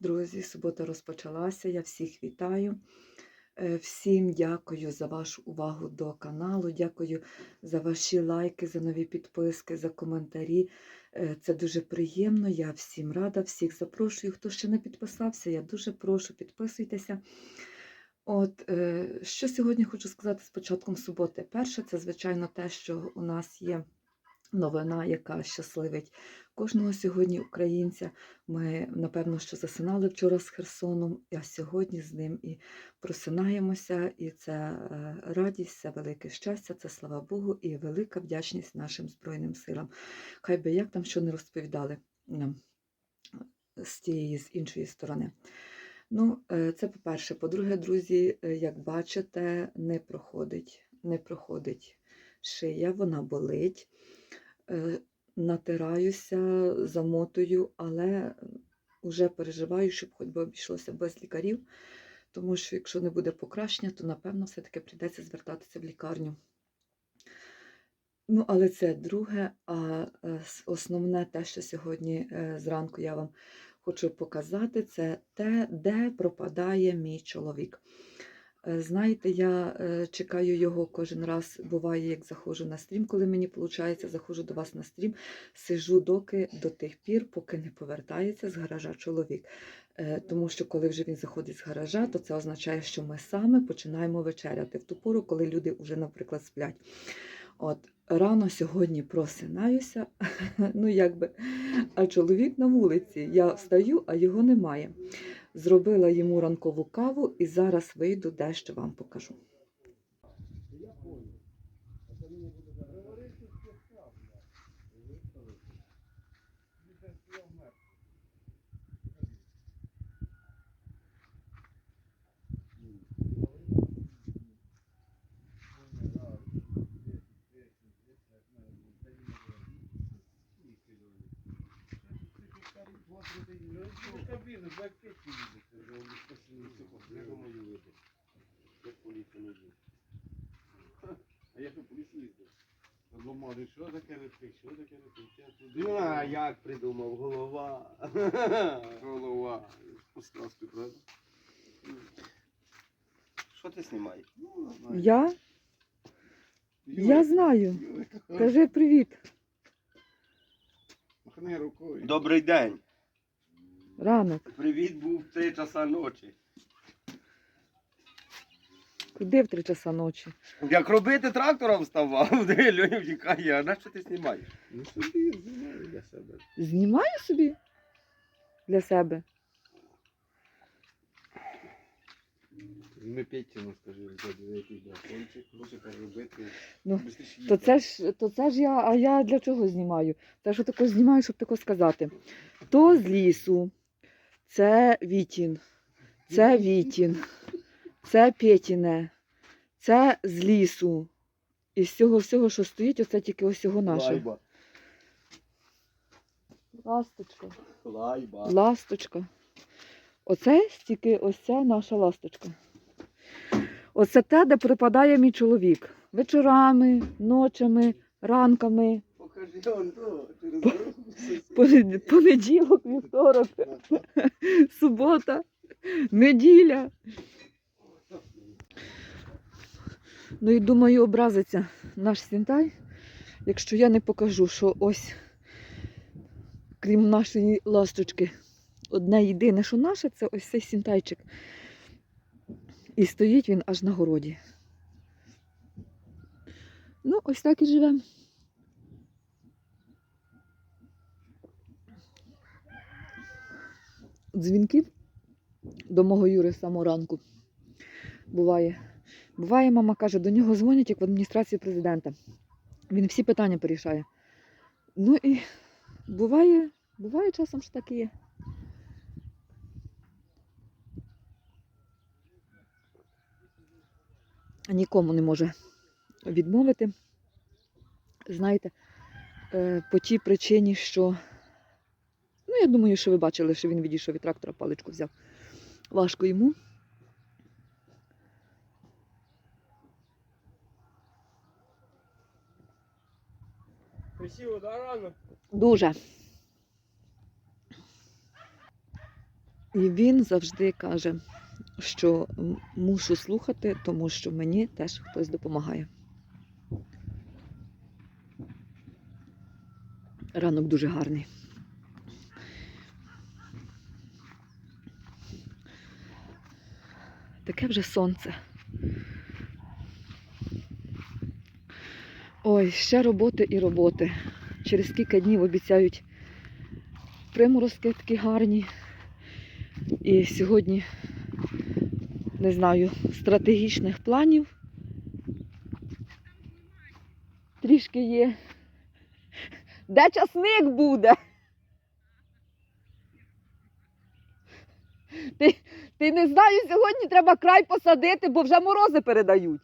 Друзі, субота розпочалася. Я всіх вітаю. Е, Всім дякую за вашу увагу до каналу. Дякую за ваші лайки, за нові підписки, за коментарі. Е, Це дуже приємно. Я всім рада, всіх запрошую. Хто ще не підписався, я дуже прошу, підписуйтеся. От е, що сьогодні хочу сказати з початком суботи. Перше, це звичайно те, що у нас є новина, яка щасливить кожного сьогодні українця. Ми, напевно, що засинали вчора з Херсоном, а сьогодні з ним і просинаємося. І це е, радість, це велике щастя, це слава Богу, і велика вдячність нашим Збройним силам. Хай би як там що не розповідали нам з тієї з іншої сторони. Ну, е, це по-перше. По-друге, друзі, е, як бачите, не проходить, не проходить шия, вона болить. Е, Натираюся, замотую, але вже переживаю, щоб хоч би обійшлося без лікарів, тому що якщо не буде покращення, то напевно все-таки прийдеться звертатися в лікарню. Ну, але це друге, а е, основне те, що сьогодні е, зранку я вам хочу показати, це те, де пропадає мій чоловік. Е, Знаєте, я е, чекаю його кожен раз. Буває, як заходжу на стрім, коли мені виходить, заходжу до вас на стрім, сижу доки до тих пір, поки не повертається з гаража чоловік. Е, Тому що коли вже він заходить з гаража, то це означає, що ми саме починаємо вечеряти в ту пору, коли люди вже, наприклад, сплять. От рано сьогодні просинаюся, ну якби, а чоловік на вулиці. Я встаю, а його немає. Зробила йому ранкову каву і зараз вийду, дещо вам покажу. Кабіну, А я що поліцію їздив? Думали, що таке репить, що таке? Ну, а як придумав, голова. Голова. Сказки, правда? Що ти знімаєш? Ну. Я? Я знаю. Кажи привіт. Махни рукою. Добрий день. Ранок. Привіт був в 3 часа ночі. Куди в три часа ночі? Як робити трактором вставав, де Льоня втікає, а на що ти знімаєш? Ну собі знімаю для себе. Знімаю собі для себе. Ми Петіну скажи, який да. Кончик, хоче так робити. Ну, То це ж, то це ж я, а я для чого знімаю? Те, що тако знімаю, щоб тако сказати. То з лісу, це Вітін, це Вітін, це Петіне, це з лісу. І з цього всього, що стоїть, оце тільки ось цього наше. Лайба. Ласточка. Лайба. Ласточка. Оце стільки ось ця наша ласточка. Оце те, де припадає мій чоловік. Вечорами, ночами, ранками, Понеділок, вівторок, субота, неділя. Ну і думаю, образиться наш сінтай, якщо я не покажу, що ось, крім нашої ласточки, одне єдине, що наше, це ось цей сінтайчик. І стоїть він аж на городі. Ну, ось так і живемо. Дзвінків до мого Юри з самого ранку. Буває. Буває, мама каже, до нього дзвонять як в адміністрації президента. Він всі питання порішає. Ну і буває, буває часом, що так і є. Нікому не може відмовити. Знаєте, е, по тій причині, що Ну, я думаю, що ви бачили, що він відійшов від трактора, паличку взяв. Важко йому. Красиво, да, рано? Дуже. І він завжди каже, що мушу слухати, тому що мені теж хтось допомагає. Ранок дуже гарний. Таке вже сонце. Ой, ще роботи і роботи. Через кілька днів обіцяють приморозки такі гарні. І сьогодні, не знаю, стратегічних планів трішки є. Де часник буде? Ти, ти не знаю, сьогодні треба край посадити, бо вже морози передають.